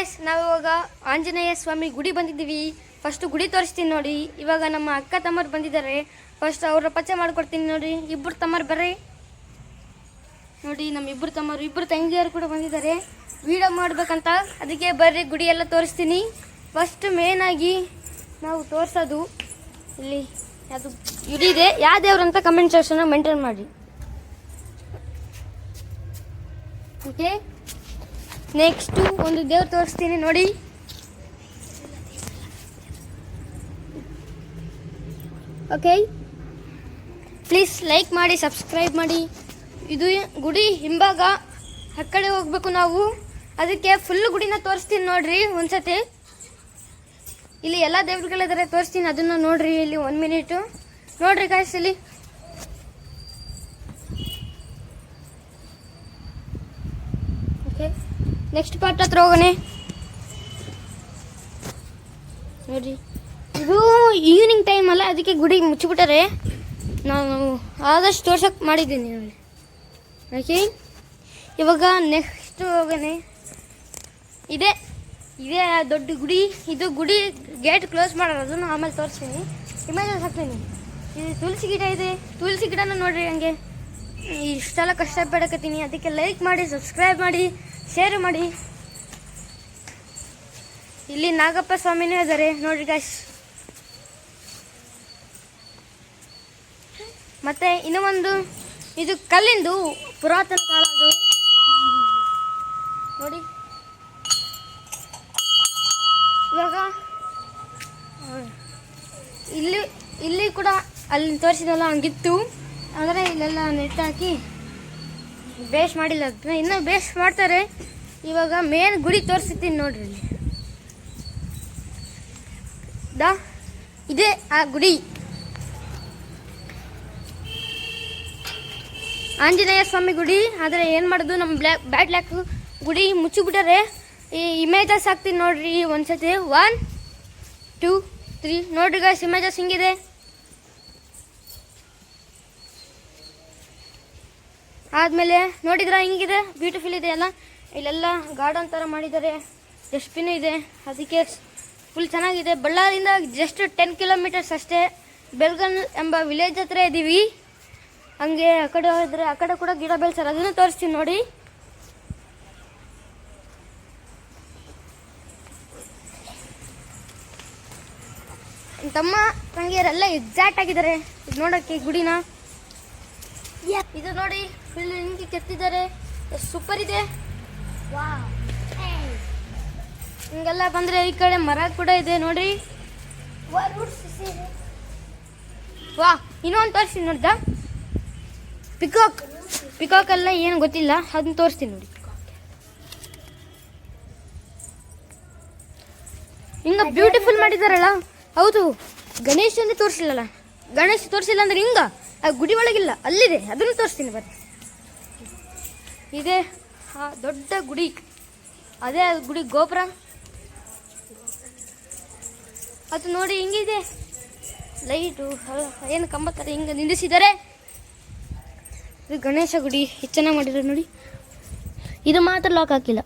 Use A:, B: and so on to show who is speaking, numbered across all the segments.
A: Guys ನಾವು ಇವಾಗ ಆಂಜನೇಯ ಸ್ವಾಮಿ ಗುಡಿ ಬಂದಿದ್ದೀವಿ. ಫಸ್ಟ್ ಗುಡಿ ತೋರಿಸ್ತೀನಿ ನೋಡಿ. ಇವಾಗ ನಮ್ಮ ಅಕ್ಕ ತಮ್ಮರು ಬಂದಿದ್ದಾರೆ. ಫಸ್ಟ್ ಅವ್ರ ಪರಿಚಯ ಮಾಡ್ಕೊಡ್ತೀನಿ ನೋಡಿ. ಇಬ್ಬರು ತಮ್ಮರು ಬರ್ರಿ. ನೋಡಿ, ನಮ್ಮ ಇಬ್ಬರು ತಮ್ಮರು ಇಬ್ಬರು ತಂಗಿಯರು ಕೂಡ ಬಂದಿದ್ದಾರೆ. ವೀಡಿಯೋ ಮಾಡಬೇಕಂತ ಅದಕ್ಕೆ ಬರ್ರಿ, ಗುಡಿ ಎಲ್ಲ ತೋರಿಸ್ತೀನಿ. ಫಸ್ಟ್ ಮೇನ್ ಆಗಿ ನಾವು ತೋರಿಸೋದು ಇಲ್ಲಿ ಅದು ಗುಡಿ ಇದೆ. ಯಾವ ದೇವ್ರು ಅಂತ ಕಮೆಂಟ್ ಸೆಕ್ಷನ್ ಮೇಂಟೈನ್ ಮಾಡಿ ಓಕೆ ನೆಕ್ಸ್ಟು ಒಂದು ದೇವ್ರು ತೋರಿಸ್ತೀನಿ, ನೋಡಿ. ಓಕೆ? ಪ್ಲೀಸ್ ಲೈಕ್ ಮಾಡಿ, ಸಬ್ಸ್ಕ್ರೈಬ್ ಮಾಡಿ. ಇದು ಗುಡಿ ಹಿಂಭಾಗ ಆ ಕಡೆ ಹೋಗ್ಬೇಕು ನಾವು. ಅದಕ್ಕೆ ಫುಲ್ ಗುಡಿನ ತೋರಿಸ್ತೀನಿ ನೋಡ್ರಿ ಒಂದ್ಸತಿ. ಇಲ್ಲಿ ಎಲ್ಲ ದೇವ್ರುಗಳಿದ್ದಾರೆ ತೋರಿಸ್ತೀನಿ ಅದನ್ನು ನೋಡ್ರಿ ಇಲ್ಲಿ ಒನ್ ಮಿನಿಟು. ನೋಡ್ರಿ ಗಾಯ್ಸ್ ಇಲ್ಲಿ. ಓಕೆ? ನೆಕ್ಸ್ಟ್ ಪಾರ್ಟ್ ಹತ್ರ ಹೋಗೋಣ. ನೋಡ್ರಿ ಇದು ಈವ್ನಿಂಗ್ ಟೈಮ್ ಅಲ್ಲ, ಅದಕ್ಕೆ ಗುಡಿ ಮುಚ್ಚಿಬಿಟ್ಟರೆ. ನಾನು ಆದಷ್ಟು ತೋರ್ಸಕ್ಕೆ ಮಾಡಿದ್ದೀನಿ ನೋಡಿ. ಓಕೆ ಇವಾಗ ನೆಕ್ಸ್ಟ್ ಹೋಗೋಣ. ಇದೆ. ಇದೇ ದೊಡ್ಡ ಗುಡಿ. ಇದು ಗುಡಿ ಗೇಟ್ ಕ್ಲೋಸ್ ಮಾಡೋದು ಅದನ್ನು ಆಮೇಲೆ ತೋರಿಸ್ತೀನಿ. ಇಮೇಜ್ ಹಾಕ್ತೀನಿ. ಇದು ತುಳಸಿ ಗಿಡ ಇದೆ. ತುಳಸಿ ಗಿಡನ ನೋಡ್ರಿ ಹಂಗೆ. ಇಷ್ಟೆಲ್ಲ ಕಷ್ಟಪಡಕತ್ತೀನಿ. ಅದಕ್ಕೆ ಲೈಕ್ ಮಾಡಿ ಸಬ್ಸ್ಕ್ರೈಬ್ ಮಾಡಿ. ಶೇರ್ ಮಾಡಿ. ಇಲ್ಲಿ ನಾಗಪ್ಪ ಸ್ವಾಮಿನೂ ಇದ್ದಾರೆ ನೋಡ್ರಿ ಗಾಯ್ಸ್ ಮತ್ತೆ ಇನ್ನೂ ಒಂದು, ಇದು ಕಲ್ಲಿಂದು ಪುರಾತನ ಕಾಲದ್ದು ನೋಡಿ. ಇವಾಗ, ಇಲ್ಲಿ ಇಲ್ಲಿ ಕೂಡ ಅಲ್ಲಿ ತೋರಿಸಿದಲ್ಲ, ಹಂಗಿತ್ತು. ಆದರೆ ಇಲ್ಲೆಲ್ಲ ನೆಟ್ ಹಾಕಿ ಬೇಸ್ ಮಾಡಿಲ್ಲ. ಅದನ್ನ ಇನ್ನೂ ಮಾಡ್ತಾರೆ. ಇವಾಗ ಮೇನ್ ಗುಡಿ ತೋರಿಸ್ತೀನಿ ನೋಡ್ರಿ ದಾ, ಇದೇ ಆ ಗುಡಿ. ಆಂಜನೇಯ ಸ್ವಾಮಿ ಗುಡಿ. ಆದರೆ ಏನು ಮಾಡೋದು? ನಮ್ಮ ಬ್ಲ್ಯಾಕ್ ಬ್ಯಾಟ್ ಲ್ಯಾಕ್ ಗುಡಿ ಮುಚ್ಚಿಬಿಟ್ಟರೆ. ಈ ಇಮೇಜಸ್ ಹಾಕ್ತೀನಿ ನೋಡ್ರಿ ಒಂದ್ಸತಿ. ಒನ್ ಟೂ ತ್ರೀ ನೋಡ್ರಿ ಗಾಯ್ಸ್ ಇಮೇಜಸ್ ಹಿಂಗಿದೆ. ಆದಮೇಲೆ ನೋಡಿದ್ರ ಹಿಂಗಿದೆ? ಬ್ಯೂಟಿಫುಲ್ ಇದೆ ಅಲ್ಲ? ಇಲ್ಲೆಲ್ಲ ಗಾರ್ಡನ್ ಥರ ಮಾಡಿದ್ದಾರೆ. ಡಸ್ಟ್ಬಿನ್ ಇದೆ. ಅದಕ್ಕೆ ಫುಲ್ ಚೆನ್ನಾಗಿದೆ. ಬಳ್ಳಾರಿಯಿಂದ ಜಸ್ಟ್ ಟೆನ್ ಕಿಲೋಮೀಟರ್ಸ್ ಅಷ್ಟೇ. ಬೆಲ್ಗನ್ ಎಂಬ ವಿಲೇಜ್ ಹತ್ರ ಇದ್ದೀವಿ ಹಂಗೆ ಆ ಕಡೆ ಹೋದ್ರೆ ಆ ಕಡೆ ಕೂಡ ಗಿಡ ಬೆಳೆಸಾರ. ಅದನ್ನು ತೋರಿಸ್ತೀನಿ ನೋಡಿ. ತಮ್ಮ ತಂಗಿಯರೆಲ್ಲ ಎಕ್ಸಾಕ್ಟ್ ಆಗಿದ್ದಾರೆ. ನೋಡಕ್ಕೆ ಗುಡಿನ. ಇದು ನೋಡಿ ಫುಲ್ ಹಿಂಗೆ ಕೆತ್ತಿದ್ದಾರೆ. ಸೂಪರ್ ಇದೆ. ಹಿಂಗೆಲ್ಲ ಬಂದ್ರೆ ಈ ಕಡೆ ಮರ ಕೂಡ ಇದೆ ನೋಡಿ. ವಾ ಇನ್ನೊಂದು ತೋರಿಸ್ತೀನಿ ನೋಡ್ದ? ಪಿಕಾಕ್ ಪಿಕಾಕ್ ಎಲ್ಲ ಏನು ಗೊತ್ತಿಲ್ಲ. ಅದನ್ನ ತೋರಿಸ್ತೀನಿ ನೋಡಿ. ಹಿಂಗ ಬ್ಯೂಟಿಫುಲ್ ಮಾಡಿದಾರಲ್ಲ. ಹೌದು. ಗಣೇಶನೇ ತೋರಿಸಿಲ್ಲಲ್ಲ. ಗಣೇಶ್ ತೋರಿಸಿಲ್ಲ ಅಂದ್ರೆ ಹಿಂಗ? ಆ ಗುಡಿ ಒಳಗಿಲ್ಲ, ಅಲ್ಲಿದೆ, ಅದನ್ನು ತೋರಿಸ್ತೀನಿ ಬರ್ರಿ ಇದೆ ಆ ದೊಡ್ಡ ಗುಡಿ. ಅದೇ ಗುಡಿ ಗೋಪುರ. ಅದು ನೋಡಿ ಹಿಂಗಿದೆ. ಲೈಟು ಏನು ಕಂಬ ಥರ ಹಿಂಗೆ ನಿಲ್ಲಿಸಿದ್ದಾರೆ ಇದು ಗಣೇಶ ಗುಡಿ ಎಷ್ಟು ಚೆನ್ನಾಗಿ ಮಾಡಿದ್ರು ನೋಡಿ. ಇದು ಮಾತ್ರ ಲಾಕ್ ಹಾಕಿಲ್ಲ.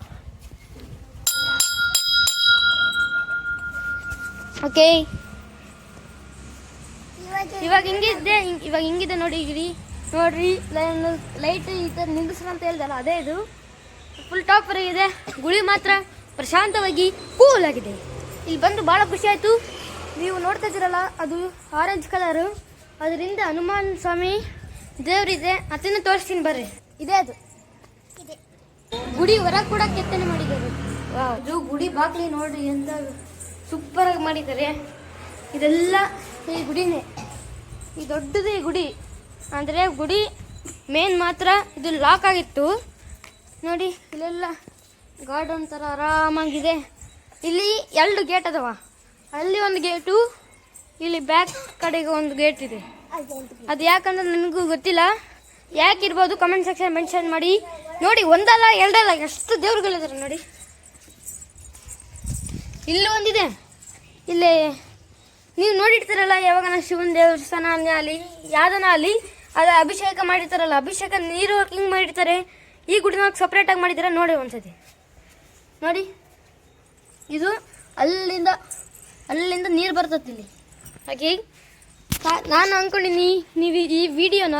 A: ಓಕೆ ಇವಾಗ ಹಿಂಗಿದ್ದೆ ಹಿಂಗ್- ಇವಾಗ ಹಿಂಗಿದೆ ನೋಡಿ ಗಿರಿ ನೋಡ್ರಿ ಲೈಟ್ ಈ ಥರ ನಿಲ್ಲಿಸ್ರ ಅಂತ ಹೇಳ್ದಲ್ಲ ಅದೇ ಇದು. ಫುಲ್ ಟಾಪ್ ಇದೆ. ಗುಳಿ ಮಾತ್ರ ಪ್ರಶಾಂತವಾಗಿ ಕೂಲ್ ಆಗಿದೆ. ಇಲ್ಲಿ ಬಂದು ಭಾಳ ಖುಷಿ ಆಯಿತು. ನೀವು ನೋಡ್ತಾ ಇದ್ದೀರಲ್ಲ ಅದು ಆರೆಂಜ್ ಕಲರು ಅದರಿಂದ ಹನುಮಾನ್ ಸ್ವಾಮಿ ದೇವರಿದೆ. ಅದನ್ನು ತೋರಿಸ್ತೀನಿ ಬರ್ರಿ. ಇದೆ ಅದು. ಗುಡಿ ಹೊರ ಕೂಡ ಕೆತ್ತನೆ ಮಾಡಿದ್ದಾರೆ. ಅದು ಇದು ಗುಡಿ ಬಾಕ್ಲಿ ನೋಡ್ರಿ ಎಂತ ಸೂಪರ್ ಆಗಿ ಮಾಡಿದ್ದಾರೆ. ಇದೆಲ್ಲ ಈ ಗುಡಿನೇ. ಈ ದೊಡ್ಡದು ಗುಡಿ. ಅಂದರೆ ಗುಡಿ ಮೇನ್ ಮಾತ್ರ ಇದು ಲಾಕ್ ಆಗಿತ್ತು. ನೋಡಿ, ಇಲ್ಲೆಲ್ಲ ಗಾರ್ಡನ್ ಥರ ಆರಾಮಾಗಿದೆ. ಇಲ್ಲಿ ಎರಡು ಗೇಟ್ ಅದಾವ. ಅಲ್ಲಿ ಒಂದು ಗೇಟು ಇಲ್ಲಿ ಬ್ಯಾಕ್ ಕಡೆಗೆ ಒಂದು ಗೇಟ್ ಇದೆ. ಅದು ಯಾಕಂದ್ರೆ ನನಗೂ ಗೊತ್ತಿಲ್ಲ. ಯಾಕಿರ್ಬೋದು ಕಮೆಂಟ್ ಸೆಕ್ಷನ್ ಮೆನ್ಷನ್ ಮಾಡಿ. ನೋಡಿ, ಒಂದಲ್ಲ, ಎರಡಲ್ಲ, ಎಷ್ಟು ದೇವ್ರುಗಳಿದ್ದಾರೆ ನೋಡಿ. ಇಲ್ಲಿ ಒಂದಿದೆ. ಇಲ್ಲಿ ನೀವು ನೋಡಿರ್ತೀರಲ್ಲ, ಯಾವಾಗ ಶಿವನ ದೇವಸ್ಥಾನ ಅಲ್ಲಿ ಯಾವ್ದನ ಅಲ್ಲಿ, ಅದು ಅಭಿಷೇಕ ಮಾಡಿರ್ತಾರಲ್ಲ, ಅಭಿಷೇಕ ನೀರು ಹಿಂಗೆ ಮಾಡಿರ್ತಾರೆ, ಈ ಗುಡಿನಾಗ ಸಪ್ರೇಟಾಗಿ ಮಾಡಿದ್ದೀರ ನೋಡಿ ಒಂದ್ಸತಿ. ನೋಡಿ, ಇದು ಅಲ್ಲಿಂದ ಅಲ್ಲಿಂದ ನೀರು ಬರ್ತದೆ ಇಲ್ಲಿ. ಹಾಗೆ ನಾನು ಅಂದ್ಕೊಂಡಿನಿ ನೀವು ಈ ವಿಡಿಯೋನ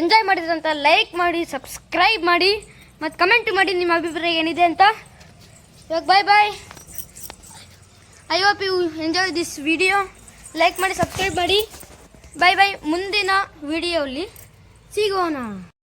A: ಎಂಜಾಯ್ ಮಾಡಿದ್ರಂತ ಲೈಕ್ ಮಾಡಿ ಸಬ್ಸ್ಕ್ರೈಬ್ ಮಾಡಿ, ಮತ್ತು ಕಮೆಂಟ್ ಮಾಡಿ ನಿಮ್ಮ ಅಭಿಪ್ರಾಯ ಏನಿದೆ ಅಂತ. ಇವಾಗ bye bye I hope you enjoy this video like ಮಾಡಿ ಸಬ್ಸ್ಕ್ರೈಬ್ ಮಾಡಿ. ಬೈ ಬೈ ಮುಂದಿನ ವಿಡಿಯೋಲಿ ಸಿಗೋಣ.